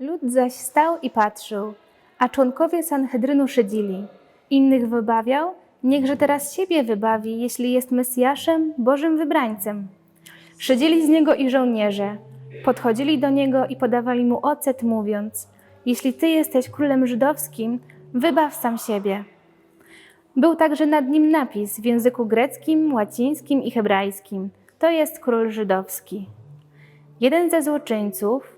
Lud zaś stał i patrzył, a członkowie Sanhedrynu szydzili. Innych wybawiał, niechże teraz siebie wybawi, jeśli jest Mesjaszem, Bożym wybrańcem. Szydzili z niego i żołnierze. Podchodzili do niego i podawali mu ocet, mówiąc: Jeśli ty jesteś królem żydowskim, wybaw sam siebie. Był także nad nim napis w języku greckim, łacińskim i hebrajskim: To jest król żydowski. Jeden ze złoczyńców,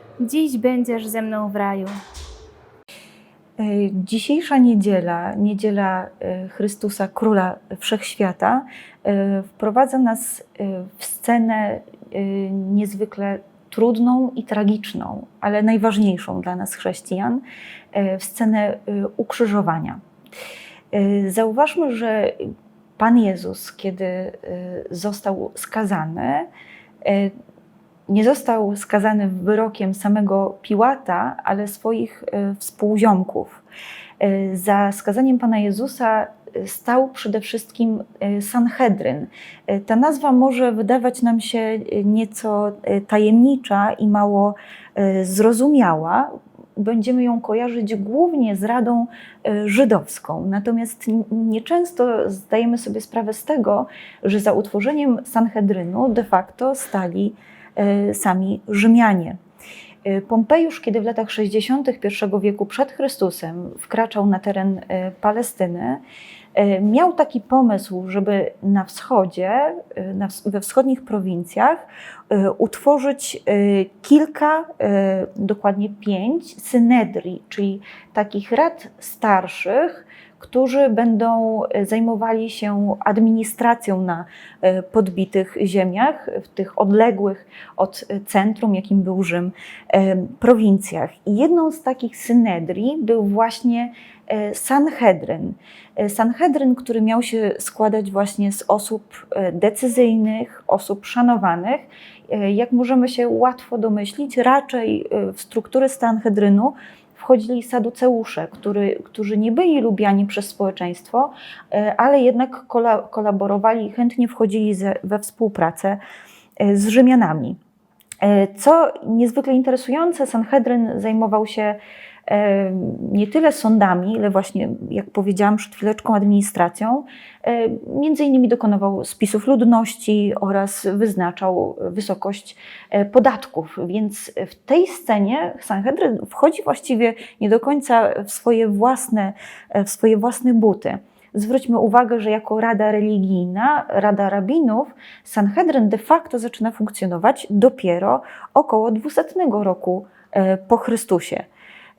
dziś będziesz ze mną w raju. E, Dzisiejsza niedziela, niedziela e, Chrystusa, Króla Wszechświata, e, wprowadza nas w scenę niezwykle trudną i tragiczną, ale najważniejszą dla nas chrześcijan, w scenę ukrzyżowania. Zauważmy, że Pan Jezus, kiedy został skazany, nie został skazany wyrokiem samego Piłata, ale swoich e, współziomków. E, Za skazaniem Pana Jezusa e, stał przede wszystkim Sanhedryn. Ta nazwa może wydawać nam się nieco tajemnicza i mało zrozumiała. Będziemy ją kojarzyć głównie z Radą Żydowską. Natomiast nieczęsto zdajemy sobie sprawę z tego, że za utworzeniem Sanhedrynu de facto stali sami Rzymianie. E, Pompejusz, kiedy w latach 60. I wieku przed Chrystusem wkraczał na teren e, Palestyny, e, miał taki pomysł, żeby na wschodzie, e, we wschodnich prowincjach e, utworzyć e, kilka, e, dokładnie pięć synedrii, czyli takich rad starszych, którzy będą e, zajmowali się administracją na e, podbitych ziemiach, w tych odległych od e, centrum, jakim był Rzym, prowincjach. I jedną z takich synedrii był właśnie Sanhedryn. Sanhedryn, który miał się składać właśnie z osób decyzyjnych, osób szanowanych. Jak możemy się łatwo domyślić, raczej w struktury Sanhedrynu wchodzili saduceusze, który, którzy nie byli lubiani przez społeczeństwo, e, ale jednak kola, kolaborowali i chętnie wchodzili we współpracę e, z Rzymianami. E, Co niezwykle interesujące, Sanhedryn zajmował się nie tyle sądami, ile właśnie, jak powiedziałam przed chwileczką, administracją. E, Między innymi dokonywał spisów ludności oraz wyznaczał wysokość e, podatków. Więc w tej scenie Sanhedryn wchodzi właściwie nie do końca w swoje własne, w swoje własne buty. Zwróćmy uwagę, że jako rada religijna, rada rabinów, Sanhedryn de facto zaczyna funkcjonować dopiero około 200 roku e, po Chrystusie.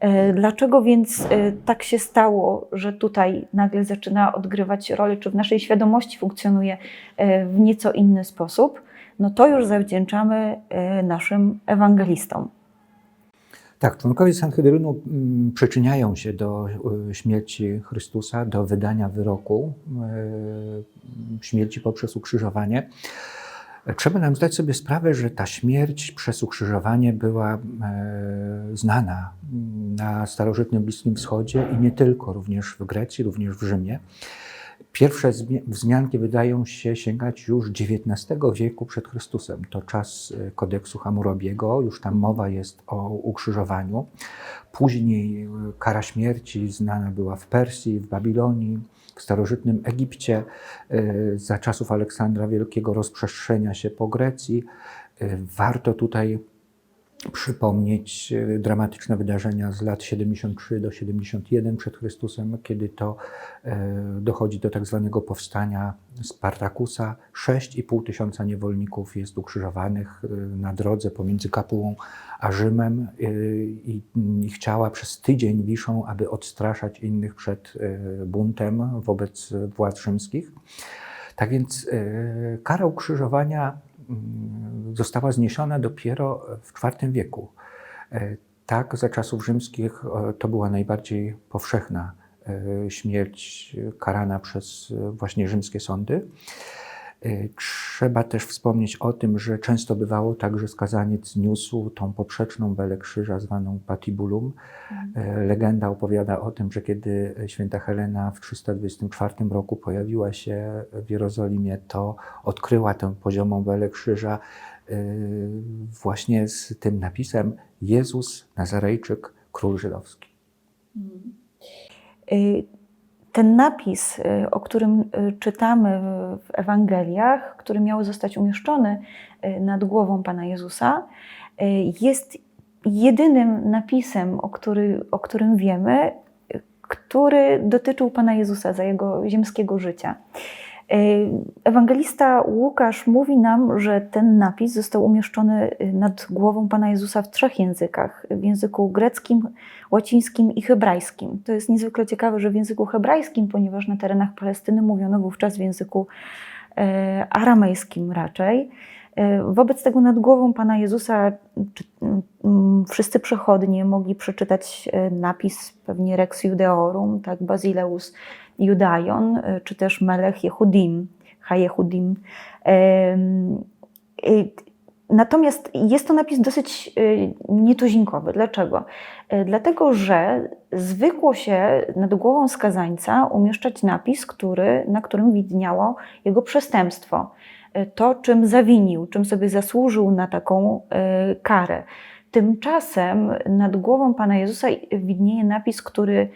E, Dlaczego więc e, tak się stało, że tutaj nagle zaczyna odgrywać rolę, czy w naszej świadomości funkcjonuje e, w nieco inny sposób? No to już zawdzięczamy naszym ewangelistom. Tak, członkowie Sanhedrynu przyczyniają się do śmierci Chrystusa, do wydania wyroku śmierci poprzez ukrzyżowanie. Trzeba nam zdać sobie sprawę, że ta śmierć przez ukrzyżowanie była e, znana na starożytnym Bliskim Wschodzie i nie tylko, również w Grecji, również w Rzymie. Pierwsze zmia- wzmianki wydają się sięgać już XIX wieku przed Chrystusem. To czas e, kodeksu Hammurabiego, już tam mowa jest o ukrzyżowaniu. Później e, kara śmierci znana była w Persji, w Babilonii, w starożytnym Egipcie. E, Za czasów Aleksandra Wielkiego rozprzestrzenia się po Grecji. E, Warto tutaj przypomnieć e, dramatyczne wydarzenia z lat 73 do 71 przed Chrystusem, kiedy to e, dochodzi do tak zwanego powstania Spartakusa. 6,5 tysiąca niewolników jest ukrzyżowanych e, na drodze pomiędzy Kapułą a Rzymem i, i chciała przez tydzień wiszą, aby odstraszać innych przed buntem wobec władz rzymskich. Tak więc kara ukrzyżowania została zniesiona dopiero w IV wieku. E, Tak, za czasów rzymskich e, to była najbardziej powszechna e, śmierć karana przez właśnie rzymskie sądy. E, Trzeba też wspomnieć o tym, że często bywało tak, że skazaniec niósł tą poprzeczną belę krzyża zwaną patibulum. E, Legenda opowiada o tym, że kiedy święta Helena w 324 roku pojawiła się w Jerozolimie, to odkryła tę poziomą belę krzyża e, właśnie z tym napisem Jezus Nazarejczyk, król żydowski. Y, Ten napis, y, o którym y, czytamy w Ewangeliach, który miał zostać umieszczony y, nad głową Pana Jezusa, jest jedynym napisem, o, który, o którym wiemy, który dotyczył Pana Jezusa za jego ziemskiego życia. Ewangelista Łukasz mówi nam, że ten napis został umieszczony y, nad głową Pana Jezusa w trzech językach: w języku greckim, łacińskim i hebrajskim. To jest niezwykle ciekawe, że w języku hebrajskim, ponieważ na terenach Palestyny mówiono wówczas w języku e, aramejskim raczej. E, Wobec tego nad głową Pana Jezusa mm, wszyscy przechodnie mogli przeczytać e, napis pewnie Rex Judeorum, tak, Basileus Judaion, e, czy też Melech Jehudim, Ha Jehudim. Em, e, Natomiast jest to napis dosyć e, nietuzinkowy. Dlaczego? E, Dlatego, że zwykło się nad głową skazańca umieszczać napis, który, na którym widniało jego przestępstwo. To, czym zawinił, czym sobie zasłużył na taką karę. Tymczasem nad głową Pana Jezusa widnieje napis, który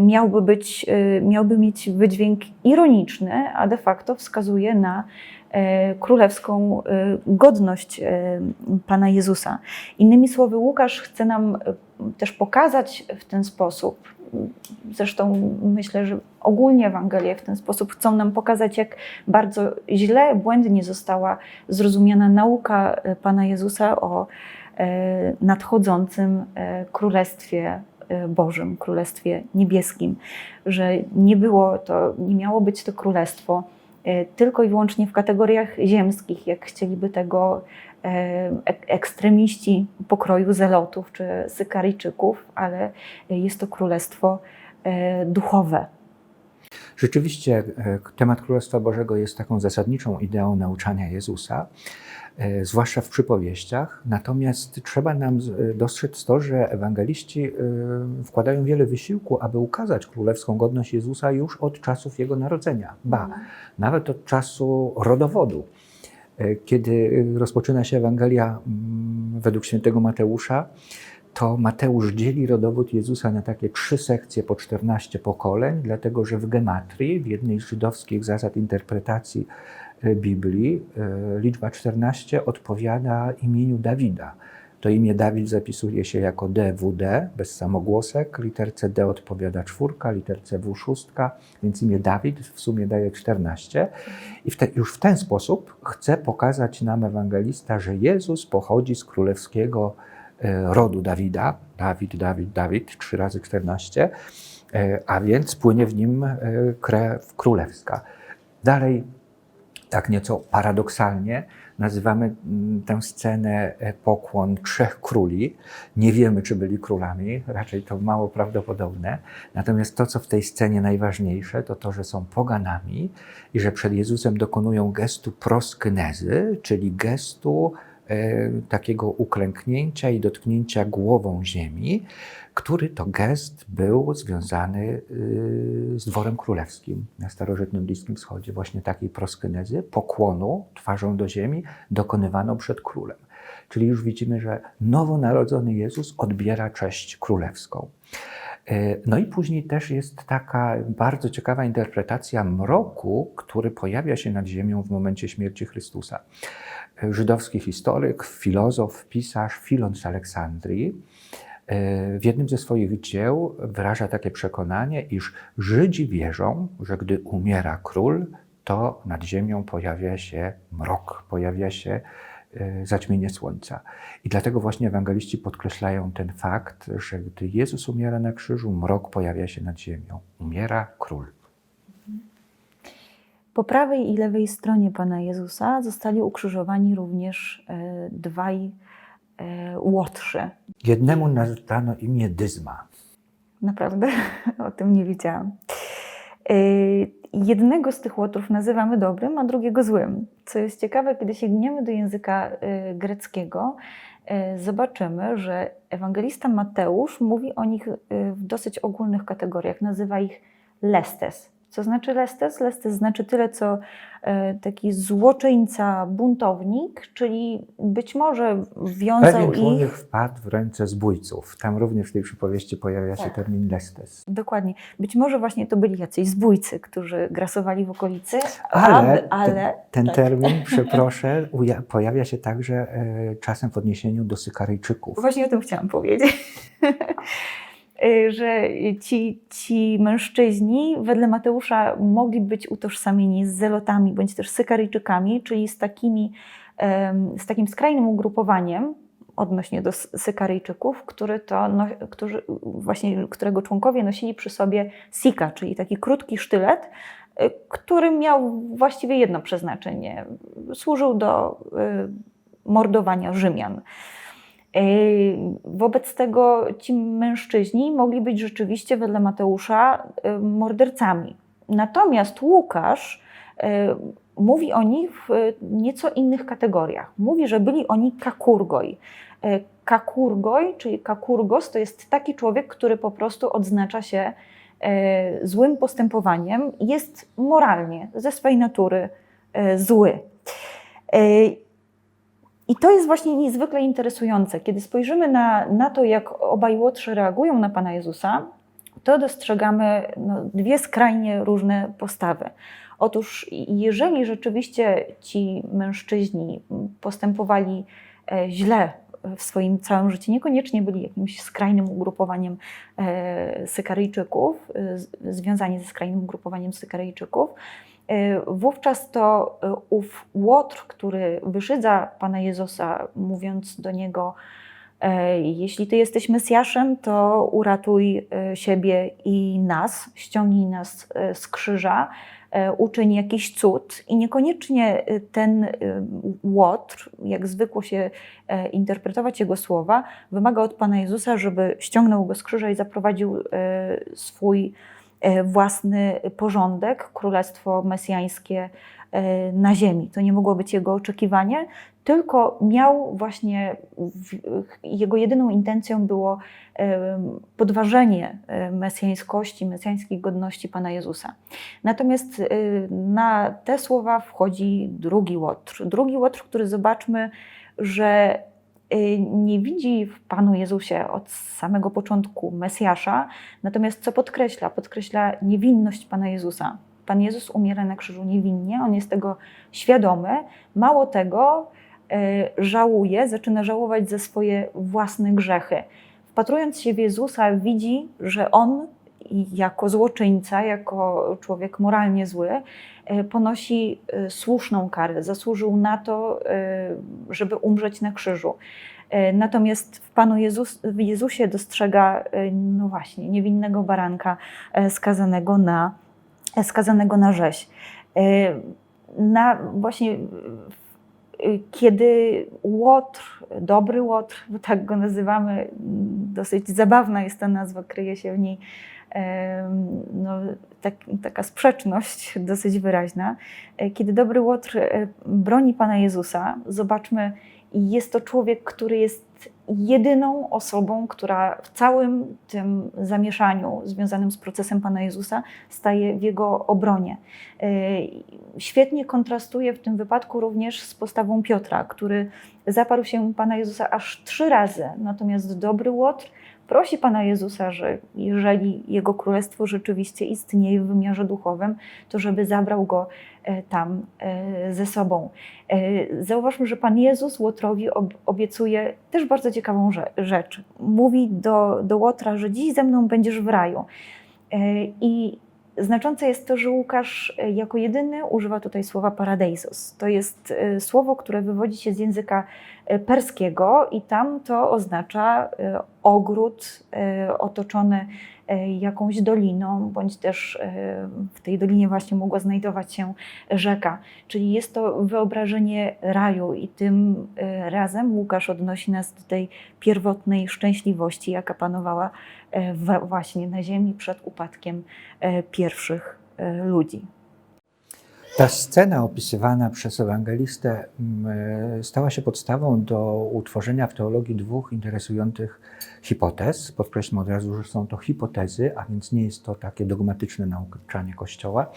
miałby, być, e, miałby mieć wydźwięk ironiczny, a de facto wskazuje na e, królewską e, godność e, Pana Jezusa. Innymi słowy, Łukasz chce nam e, też pokazać w ten sposób, zresztą myślę, że ogólnie Ewangelie w ten sposób chcą nam pokazać, jak bardzo źle, błędnie została zrozumiana nauka e, Pana Jezusa o nadchodzącym Królestwie Bożym, Królestwie Niebieskim, że nie było to, nie miało być to królestwo e, tylko i wyłącznie w kategoriach ziemskich, jak chcieliby tego ek- ekstremiści pokroju zelotów czy sykarijczyków, ale jest to królestwo duchowe. Rzeczywiście temat Królestwa Bożego jest taką zasadniczą ideą nauczania Jezusa, zwłaszcza w przypowieściach. Natomiast trzeba nam e, dostrzec to, że ewangeliści e, wkładają wiele wysiłku, aby ukazać królewską godność Jezusa już od czasów Jego narodzenia. Ba, nawet od czasu rodowodu. E, Kiedy rozpoczyna się Ewangelia mm, według świętego Mateusza, to Mateusz dzieli rodowód Jezusa na takie trzy sekcje po 14 pokoleń, dlatego że w gematrii, w jednej z żydowskich zasad interpretacji e, Biblii, e, liczba 14 odpowiada imieniu Dawida. To imię Dawid zapisuje się jako DWD, bez samogłosek. Literce D odpowiada czwórka, literce W szóstka, więc imię Dawid w sumie daje 14. I w te, już w ten sposób chce pokazać nam ewangelista, że Jezus pochodzi z królewskiego e, rodu Dawida. Dawid, Dawid, Dawid, 3 razy 14, e, a więc płynie w nim e, krew królewska. Dalej, tak nieco paradoksalnie, nazywamy mm, tę scenę e, pokłon trzech króli. Nie wiemy, czy byli królami, raczej to mało prawdopodobne. Natomiast to, co w tej scenie najważniejsze, to to, że są poganami i że przed Jezusem dokonują gestu prosknezy, czyli gestu e, takiego uklęknięcia i dotknięcia głową ziemi, który to gest był związany y, z dworem królewskim na starożytnym Bliskim Wschodzie. Właśnie takiej prosknezy, pokłonu twarzą do ziemi dokonywano przed królem. Czyli już widzimy, że nowonarodzony Jezus odbiera cześć królewską. E, No i później też jest taka bardzo ciekawa interpretacja mroku, który pojawia się nad ziemią w momencie śmierci Chrystusa. E, Żydowski historyk, filozof, pisarz Filon z Aleksandrii w jednym ze swoich dzieł wyraża takie przekonanie, iż Żydzi wierzą, że gdy umiera król, to nad ziemią pojawia się mrok, pojawia się e, zaćmienie słońca. I dlatego właśnie ewangeliści podkreślają ten fakt, że gdy Jezus umiera na krzyżu, mrok pojawia się nad ziemią. Umiera król. Po prawej i lewej stronie Pana Jezusa zostali ukrzyżowani również e, dwaj łotrzy. Jednemu nadano imię Dyzma. Naprawdę o tym nie wiedziałam. Yy, Jednego z tych łotrów nazywamy dobrym, a drugiego złym. Co jest ciekawe, kiedy sięgniemy do języka yy, greckiego, zobaczymy, że ewangelista Mateusz mówi o nich w dosyć ogólnych kategoriach. Nazywa ich lestes. Co znaczy lestes? Lestes znaczy tyle, co yy, taki złoczyńca, buntownik, czyli być może wiązał Pewien ich... człowiek wpadł w ręce zbójców. Tam również w tej przypowieści pojawia się Tak. termin lestes. Dokładnie. Być może właśnie to byli jacyś zbójcy, którzy grasowali w okolicy, Ale, aby- ale ten, ten tak. termin, przeproszę, pojawia się także e, czasem w odniesieniu do Sykaryjczyków. Właśnie o tym chciałam powiedzieć. Y, że ci, ci mężczyźni wedle Mateusza mogli być utożsamieni z zelotami bądź też sykaryjczykami, czyli z, takimi, z takim skrajnym ugrupowaniem odnośnie do sykaryjczyków, który to, no, którzy, właśnie, którego członkowie nosili przy sobie sika, czyli taki krótki sztylet, y, który miał właściwie jedno przeznaczenie. Służył do y, mordowania Rzymian. Yy, Wobec tego ci mężczyźni mogli być rzeczywiście wedle Mateusza yy, mordercami. Natomiast Łukasz yy, mówi o nich w nieco innych kategoriach. Mówi, że byli oni kakurgoj. Kakurgoj, czyli kakurgos, to jest taki człowiek, który po prostu odznacza się złym postępowaniem, jest moralnie, ze swej natury zły. I to jest właśnie niezwykle interesujące. Kiedy spojrzymy na, na to, jak obaj łotrzy reagują na Pana Jezusa, to dostrzegamy no, dwie skrajnie różne postawy. Otóż, jeżeli rzeczywiście ci mężczyźni postępowali e, źle w swoim całym życiu, niekoniecznie byli jakimś skrajnym ugrupowaniem e, Sykaryjczyków, e, związani ze skrajnym ugrupowaniem Sykaryjczyków, Wówczas to e, ów łotr, który wyszydza Pana Jezusa, mówiąc do Niego, e, jeśli Ty jesteś Mesjaszem, to uratuj siebie i nas, ściągnij nas z krzyża, uczyń jakiś cud. I niekoniecznie ten łotr, jak zwykło się interpretować jego słowa, wymaga od Pana Jezusa, żeby ściągnął go z krzyża i zaprowadził swój własny porządek, królestwo mesjańskie e, na ziemi. To nie mogło być jego oczekiwanie, tylko miał właśnie, jego jedyną intencją było e, podważenie e, mesjańskości, mesjańskiej godności Pana Jezusa. Natomiast e, na te słowa wchodzi drugi łotr. Drugi łotr, który zobaczmy, że nie widzi w Panu Jezusie od samego początku Mesjasza, natomiast co podkreśla? Podkreśla niewinność Pana Jezusa. Pan Jezus umiera na krzyżu niewinnie, on jest tego świadomy. Mało tego, y, żałuje, zaczyna żałować za swoje własne grzechy. Wpatrując się w Jezusa, widzi, że on jako złoczyńca, jako człowiek moralnie zły, e, ponosi e, słuszną karę, zasłużył na to, e, żeby umrzeć na krzyżu. Natomiast w Panu Jezus, w Jezusie dostrzega, no właśnie, niewinnego baranka skazanego na, skazanego na rzeź. Na właśnie kiedy łotr, dobry łotr, bo tak go nazywamy, dosyć zabawna jest ta nazwa, kryje się w niej no, tak, taka sprzeczność dosyć wyraźna. E, Kiedy dobry łotr e, broni Pana Jezusa, zobaczmy, jest to człowiek, który jest jedyną osobą, która w całym tym zamieszaniu związanym z procesem Pana Jezusa staje w jego obronie. E, Świetnie kontrastuje w tym wypadku również z postawą Piotra, który zaparł się Pana Jezusa aż trzy razy, natomiast dobry łotr prosi Pana Jezusa, że jeżeli Jego Królestwo rzeczywiście istnieje w wymiarze duchowym, to żeby zabrał go e, tam e, ze sobą. E, Zauważmy, że Pan Jezus Łotrowi ob- obiecuje też bardzo ciekawą rze- rzecz. Mówi do, do Łotra, że dziś ze mną będziesz w raju. I znaczące jest to, że Łukasz e, jako jedyny używa tutaj słowa paradeisos. To jest e, słowo, które wywodzi się z języka e, perskiego i tam to oznacza ogród otoczony jakąś doliną, bądź też w tej dolinie właśnie mogła znajdować się rzeka. Czyli jest to wyobrażenie raju i tym razem Łukasz odnosi nas do tej pierwotnej szczęśliwości, jaka panowała wa- właśnie na ziemi przed upadkiem e, pierwszych e, ludzi. Ta scena opisywana przez ewangelistę mm, e, stała się podstawą do utworzenia w teologii dwóch interesujących hipotez. Podkreślmy od razu, że są to hipotezy, a więc nie jest to takie dogmatyczne nauczanie Kościoła.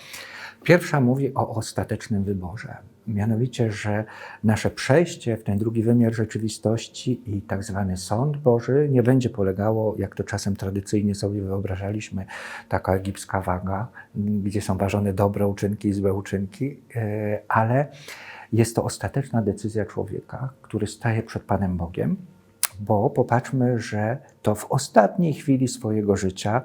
Pierwsza mówi o ostatecznym wyborze. Mianowicie, że nasze przejście w ten drugi wymiar rzeczywistości i tak zwany sąd Boży nie będzie polegało, jak to czasem tradycyjnie sobie wyobrażaliśmy, taka egipska waga, m, gdzie są ważone dobre uczynki i złe uczynki, e, ale jest to ostateczna decyzja człowieka, który staje przed Panem Bogiem, bo popatrzmy, że to w ostatniej chwili swojego życia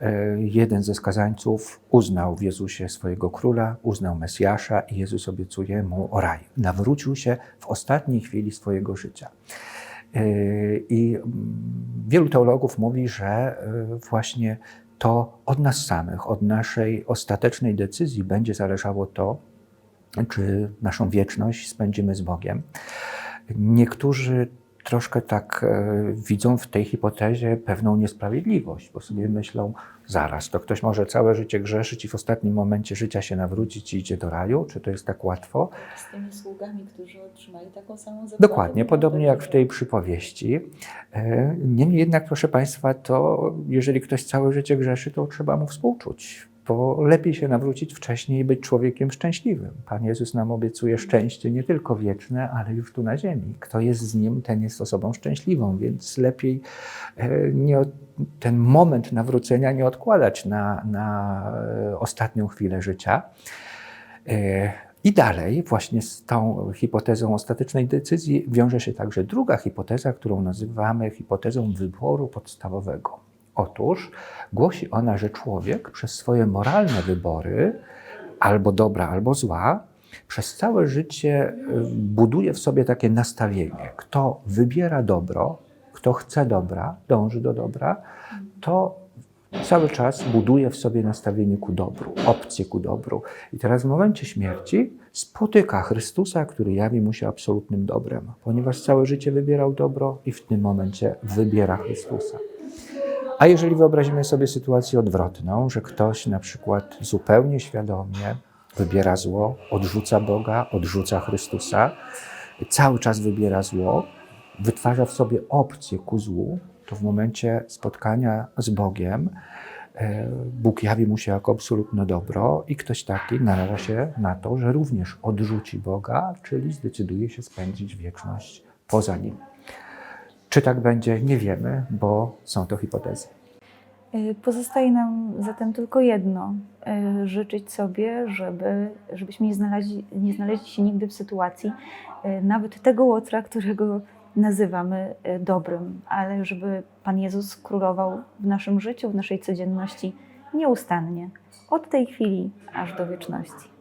e, jeden ze skazańców uznał w Jezusie swojego króla, uznał Mesjasza i Jezus obiecuje mu o raj. Nawrócił się w ostatniej chwili swojego życia. E, I mm, wielu teologów mówi, że e, właśnie to od nas samych, od naszej ostatecznej decyzji będzie zależało to, czy naszą wieczność spędzimy z Bogiem. Niektórzy troszkę tak e, widzą w tej hipotezie pewną niesprawiedliwość, bo sobie myślą, zaraz, to ktoś może całe życie grzeszyć i w ostatnim momencie życia się nawrócić i idzie do raju? Czy to jest tak łatwo? z tymi sługami, którzy otrzymali taką samą zapłatę. Dokładnie, podobnie jak w tej przypowieści. E, Niemniej jednak, proszę Państwa, to jeżeli ktoś całe życie grzeszy, to trzeba mu współczuć, bo lepiej się nawrócić wcześniej i być człowiekiem szczęśliwym. Pan Jezus nam obiecuje szczęście nie tylko wieczne, ale już tu na ziemi. Kto jest z Nim, ten jest osobą szczęśliwą, więc lepiej e, nie, ten moment nawrócenia nie odkładać na, na e, ostatnią chwilę życia. E, I dalej, właśnie z tą hipotezą ostatecznej decyzji, wiąże się także druga hipoteza, którą nazywamy hipotezą wyboru podstawowego. Otóż głosi ona, że człowiek przez swoje moralne wybory, albo dobra, albo zła, przez całe życie y, buduje w sobie takie nastawienie. Kto wybiera dobro, kto chce dobra, dąży do dobra, to cały czas buduje w sobie nastawienie ku dobru, opcję ku dobru. I teraz w momencie śmierci spotyka Chrystusa, który jawi mu się absolutnym dobrem, ponieważ całe życie wybierał dobro i w tym momencie wybiera Chrystusa. A jeżeli wyobrazimy sobie sytuację odwrotną, że ktoś na przykład zupełnie świadomie wybiera zło, odrzuca Boga, odrzuca Chrystusa, cały czas wybiera zło, wytwarza w sobie opcję ku złu, to w momencie spotkania z Bogiem e, Bóg jawi mu się jako absolutne dobro i ktoś taki naraża się na to, że również odrzuci Boga, czyli zdecyduje się spędzić wieczność poza Nim. Czy tak będzie, nie wiemy, bo są to hipotezy. Y, Pozostaje nam zatem tylko jedno: y, życzyć sobie, żeby, żebyśmy nie znaleźli, nie znaleźli się nigdy w sytuacji y, nawet tego łotra, którego nazywamy dobrym, ale żeby Pan Jezus królował w naszym życiu, w naszej codzienności nieustannie, od tej chwili aż do wieczności.